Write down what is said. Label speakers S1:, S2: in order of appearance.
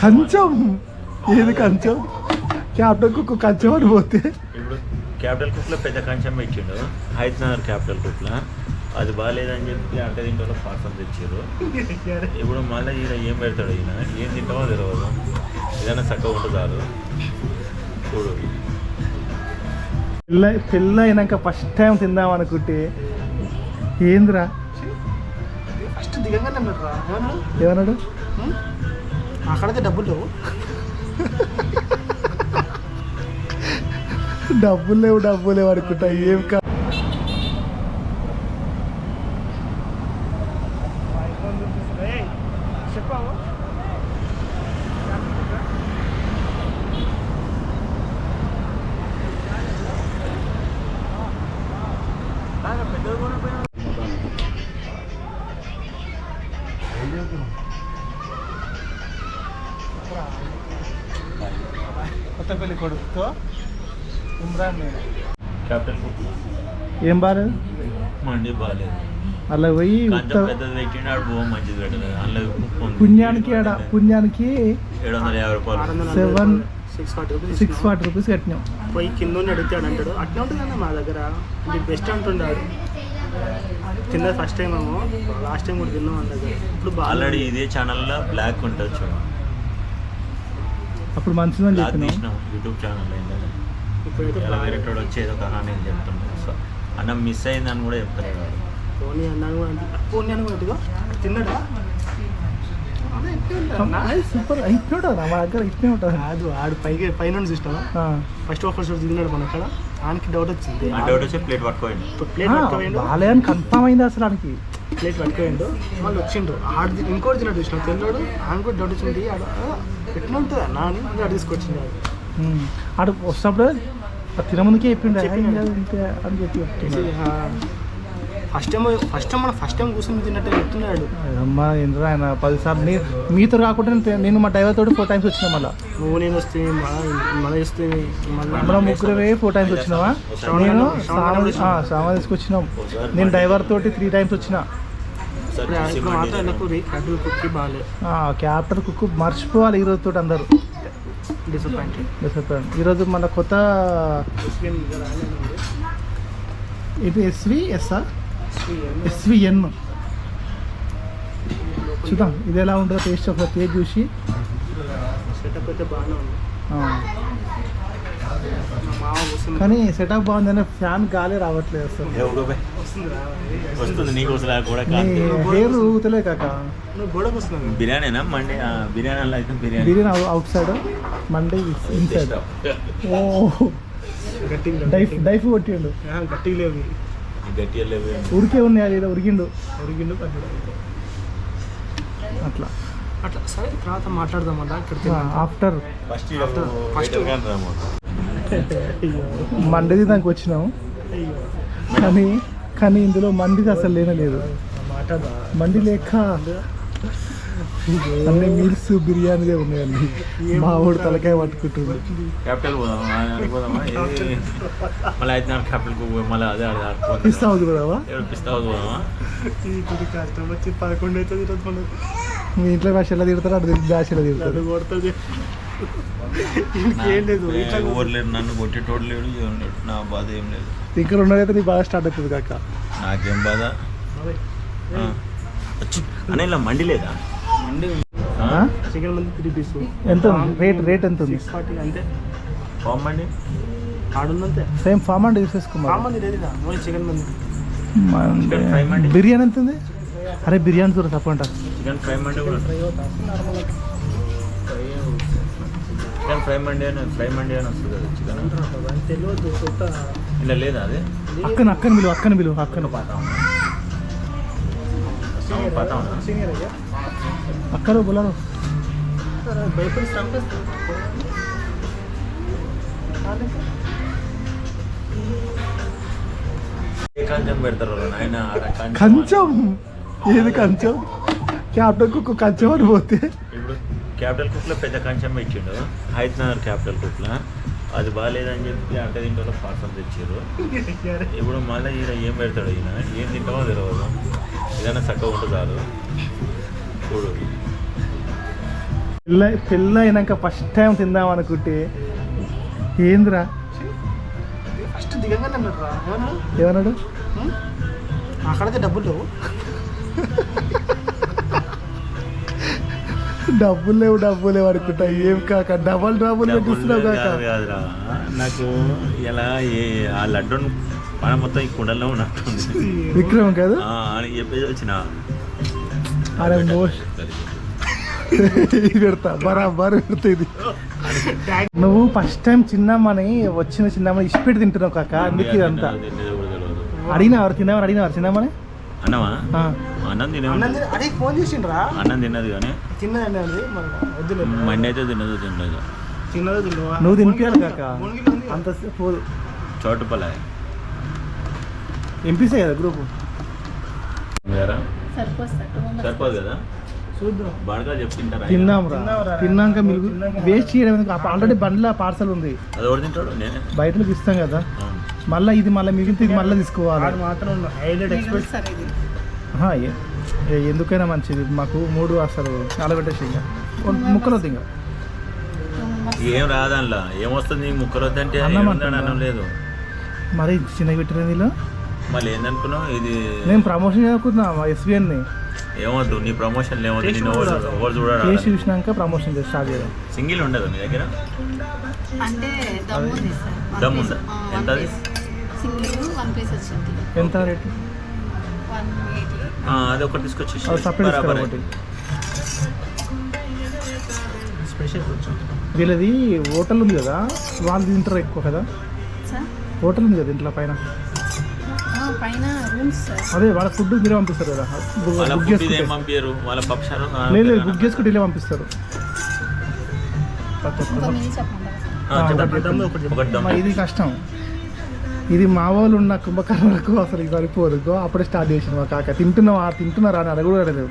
S1: కొంచెం
S2: ఏది కంచం క్యాప్టెన్ కుక్క కంచం అని పోతే
S3: ఇప్పుడు క్యాపిటల్ కుక్లో పెద్ద కంచం పెట్టిండు హైదరాబాద్ క్యాపిటల్ కుక్లో అది బాగాలేదని చెప్పి అంటే దీంట్లో పార్సల్ తెచ్చారు ఇప్పుడు మళ్ళీ ఈయన ఏం పెడతాడు ఈయన? ఏం తింటామో తెలియదు ఏదైనా చక్కగా ఉంటుంది చాలు. చూడు.
S2: పెళ్ళ పెళ్ళి అయినాక ఫస్ట్ టైం తిందాం అనుకుంటే ఏందిరా?
S4: ఫస్ట్ దిగంగానే ఏమన్నాడు? అక్కడైతే డబ్బులు లేవు.
S2: డబ్బులు లేవు డబ్బులు లేవు అనుకుంటా. ఏం కా
S4: చెప్పావు?
S2: కొత్తపల్లి కొడుకుతో ఇమ్రాన్ ఏం బాలేదు
S3: మండి బాగాలేదు
S2: అలా పోయి. పుణ్యానికి ఆడ పుణ్యానికి
S3: ఏడు? వందల యాభై రూపాయలు.
S2: సెవెన్
S4: సిక్స్ ఫార్టీ రూపీస్
S2: కట్టినాం.
S4: పోయి కింద అడుగుతాడు అంటాడు అట్లా ఉంటుందన్న మా దగ్గర. బెస్ట్ అంటుండాడు. కింద ఫస్ట్ టైం ఏమో. లాస్ట్ టైం కూడా తిన్నాం దగ్గర ఇప్పుడు
S3: ఆల్రెడీ ఇదే ఛానల్లో బ్లాక్ ఉంటుంది చూడు.
S2: అప్పుడు మంచిదని
S3: బ్లాక్
S2: చెప్పినాం
S3: యూట్యూబ్ ఛానల్ ఏంటంటే
S4: ఇప్పుడైతే
S3: వేరేటోడు వచ్చి ఏదో కహాని చెప్తున్నాడు సో అన్న మిస్ అయిందని కూడా చెప్తాడు వాడు.
S4: పోనీ అన్నాను కూడా అంటే పోనీ అని కూడా తిన్నాడా.
S2: సూపర్ ఇట్నే ఉంటుంది మా దగ్గర ఇట్నే ఉంటుంది
S4: కాదు ఆడు పైకి పైన
S2: ఆ.
S4: ఫస్ట్ ఒక షోట్ తిన్నాడు మన అక్కడ ఆయనకి డౌట్ వచ్చింది.
S3: ఒకటి వచ్చి ప్లేట్ పట్టుకోండి
S4: ప్లేట్
S2: బాలే అని కన్ఫామ్ అయింది అసలు ఆయనకి
S4: ప్లేట్ మళ్ళీ వచ్చిండు. ఆడు ఇంకోటి తిన్నాడు చూసిన? తెల్లాడు ఆయన కూడా డౌట్ వచ్చింది. ఆడు "ఆ, ఎట్లా ఉంటుంది అన్న అని ఆడు. తీసుకొచ్చింది ఆడు
S2: వస్తున్నప్పుడు తినముందుకే చెప్పిండు.
S4: చెప్పిండు.
S2: "ఏం కాదు, ఇంతే అని చెప్పి.
S4: ఫస్ట్ టైం ఫస్ట్ టైం మన ఫస్ట్ టైం కూర్చొని తిన్నట్టు చెప్తున్నాడు.
S2: అమ్మా ఏంద్రా ఆయన? పదిసార్లు నీ మీతో కాకుండా నేను- నేను మా డ్రైవర్ తోటి ఫోర్ టైమ్స్ వచ్చినా మళ్ళీ.
S4: నువ్వు నేను వస్తే మన వస్తే
S2: మనం ముగ్గురమే ఫోర్ టైమ్స్ వచ్చినావా? నేను సామాన్ తీసుకొచ్చినాం. నేను డ్రైవర్ తోటి త్రీ టైమ్స్ వచ్చిన. క్యాప్టర్ కుక్ మర్చిపోవాలి ఈ రోజు తోటి అందరు.
S4: డిసప్పాయింట్
S2: ఈరోజు మన కొత్త ఇది ఎస్వి ఎస్ఆర్? ఎస్విఎన్ చూద్దాం ఇది ఎలా ఉంటుందో టేస్ట్ ఒకసారి టేస్ట్ చూసి. కానీ సెటప్ బాగుందని ఫ్యాన్ గాలి రావట్లేదు అసలు.
S4: వస్తుంది?
S3: నీకు కూడా
S2: హెయిర్ ఊగుతలే కాక.
S3: బిర్యానీనా? మండి ఆ, బిర్యానీలో అయితే బిర్యానీ.
S2: బిర్యానీ అవుట్ సైడ్ మండే ఇన్సైడ్ ఓ.
S4: గట్టిగా
S2: డైఫ్ డైఫ్ కొట్టిండు.
S4: గట్టిగా లేవు.
S3: గట్టిగా లేవు
S2: ఉరికే ఉన్నాయి అది ఉరికిండు.
S4: పడ్డాడు
S2: అట్లా.
S4: అట్లా. సరే తర్వాత మాట్లాడదాం అలా ఇక్కడ.
S2: ఆఫ్టర్.
S3: ఫస్ట్
S2: మండేది దానికి వచ్చినాం
S4: అయ్యో.
S2: కానీ కానీ ఇందులో మండిది అసలు లేనే లేదు. మండి లేక అన్ని మీల్స్ బిర్యానీదే ఉన్నాయండి. మా ఊడు తలకాయ పట్టుకుంటుంది.
S3: క్యాపిటల్ పోదామా? మళ్ళీ అయితే నాకు క్యాపిటల్ మళ్ళీ అదే అదే ఆడుకోవాలి
S2: పిస్తా కదా
S3: పిస్తా పోదామా?
S4: కష్టం వచ్చి పదకొండు అవుతుంది ఈరోజు
S2: మీ ఇంట్లో భాష ఎలా తిడతారు అటు భాష ఎలా
S4: అది
S2: తిడతారు
S4: కొడుతుంది. ఇంకేం లేదు
S3: నన్ను కొట్టేటోడు లేడు నా బాధ ఏం లేదు.
S2: ఇక్కడ ఉన్నదైతే నీ బాగా స్టార్ట్ అవుతుంది కాక.
S3: నాకేం బాధ? అన్న ఇలా మండి లేదా?
S4: చికెన్ మంది త్రీ పీస్
S2: ఎంత? రేట్ రేట్ ఎంత ఉంది?
S4: ఫార్టీ అంతే
S3: మండి
S4: ఆడుందంతే
S2: సేమ్ ఫామ్ అండ్
S4: లేదు ఓన్లీ చికెన్ మంది.
S3: మండి.
S2: బిర్యానీ ఎంత ఉంది? అరే బిర్యానీ చూడ తప్పంట
S3: చికెన్ ఫ్రై మండి కూడా. చికెన్ ఫ్రై మండి అని ఫ్రై మండి అని వస్తుంది కదా చికెన్
S4: తెలియదు కొత్త.
S3: ఇలా లేదా అది?
S2: అక్కన అక్కన బిలువ అక్కన బిలువ అక్కన.
S3: పతా
S2: అక్కడ
S3: ఏ కంచం పెడతారు? ఆడ కంచం
S2: కంచం? ఏది కంచం? క్యాప్టెన్ కుక్క కంచం అని పోతే.
S3: ఇప్పుడు క్యాపిటల్ కుక్లో పెద్ద కంచం పెట్టిండు. హైదరాబాద్ క్యాపిటల్ కుక్లో. అది బాగాలేదని చెప్పి అంటే దీంట్లో పార్సల్ తెచ్చారు ఇప్పుడు మళ్ళీ ఈయన ఏం పెడతాడు ఈయన? ఏం తింటామో తెలియదు ఏదైనా చక్కగా ఉంటుంది చాలు. చూడు.
S2: పెళ్ళ పెళ్ళి అయినాక ఫస్ట్ టైం తిందాం అనుకుంటే ఏందిరా?
S4: ఫస్ట్ దిగంగానే
S2: ఏమన్నాడు?
S4: అక్కడైతే డబ్బులు లేవు.
S2: డబ్బులు లేవు డబ్బులు లేవు అనుకుంటా. ఏం కాక డబల్ డబ్బులు పెట్టిస్తున్నావు కాక.
S3: నాకు ఏ ఆ లడ్డూను మన మొత్తం ఈ కుండల్లో ఉన్నట్టుంది.
S2: విక్రమ్ కాదు?
S3: ఆ, అని చెప్పేసి వచ్చిన.
S2: అరే మోస్ట్ పెడతా బరాబర్ పెడతా ఇది నువ్వు ఫస్ట్ టైం చిన్నమ్మని వచ్చిన చిన్నమ్మని ఇష్టపెట్టి తింటున్నావు కాక అందుకే ఇదంతా.
S3: తినేది తెలియదు.
S2: అడిగినావారు తిన్నామని అడిగినావారు చిన్నమ్మని?
S3: అన్నమా?
S2: ఆ.
S3: అన్నం తినే
S4: ఫోన్ చేసిండ్రా?
S3: అన్నం తిన్నది కానీ.
S4: వద్దులే.
S3: మండి అయితే తిన్నది తిన్నది.
S4: తిన్నదో తిన్నవా
S2: నువ్వు తినిపించాలి కాక. అంత పోదు.
S3: చోటుపల్ల
S2: ఎంపీసీ కదా గ్రూప్
S3: సరిపోదు కదా?
S4: చూద్దాం.
S3: బాడగా చెప్తుంటారా
S2: తిన్నాం రా. తిన్నాక మీరు వేస్ట్ చేయడం ఎందుకు? ఆల్రెడీ బండిలో పార్సల్ ఉంది.
S3: అది ఎవరు తింటాడు? నేనే.
S2: బయటకు ఇస్తాం కదా. మళ్ళీ ఇది మళ్ళీ మిగిలితే ఇది మళ్ళీ తీసుకోవాలి.
S4: మాత్రం హైలైట్ ఎక్స్పెక్ట్
S2: ఎందుకైనా మంచిది. మాకు మూడు అసలు అలబెట్టేసి ఇంకా. ముక్కలు వద్దు ఇంకా.
S3: ఏం రాదన్లా? ఏమొస్తుంది ముక్కలు వద్దంటే
S2: అన్నం
S3: లేదు.
S2: మరి చిన్నగా పెట్టిన
S3: మళ్ళీ ఏందనుకున్నావు? ఇది
S2: నేను ప్రమోషన్ చేసుకున్నా ఎస్బీఎన్ని
S3: ఏమొద్దు నీ ప్రమోషన్ ఏమొద్దు నేను ఎవరు
S4: చూడాలి.
S3: చూడాలి
S2: చూసినాక ప్రమోషన్ చేసి స్టార్ట్ చేయడం
S3: సింగిల్ ఉండదు మీ దగ్గర?
S5: అంటే దమ్ ఉంది
S3: ఎంత అది?
S5: పీస్. సింగిల్ వన్ పీస్ వచ్చింది.
S2: ఎంత రేటు?
S3: అది ఒకటి తీసుకొచ్చేసి బరాబర్.
S4: స్పెషల్
S2: వీళ్ళది హోటల్ ఉంది కదా వాళ్ళు తింటారు ఎక్కువ కదా?
S5: సార్?
S2: హోటల్ ఉంది కదా ఇంట్లో పైన?
S5: పైన రూమ్స్ సార్.
S2: అదే వాళ్ళ ఫుడ్ మీరే పంపిస్తారు కదా. బుక్
S3: వాళ్ళ
S2: బుక్
S3: ఫుడ్
S2: చేసుకుంటే
S3: పంపించారు వాళ్ళ
S2: లేదు లేదు బుక్ చేసుకుంటే వీళ్ళే పంపిస్తారు.
S5: మినీ
S2: ఆ,
S3: చెప్పండి. ఒకటి దమ్
S2: మరి ఇది కష్టం. ఇది మా వాళ్ళు ఉన్న కుంభకర్ణలకు అసలు ఇది సరిపోదు. ఇగో అప్పుడే స్టార్ట్ చేసిన మా కాక. తింటున్నావా తింటున్నారా అని అడగడు అడగలేదు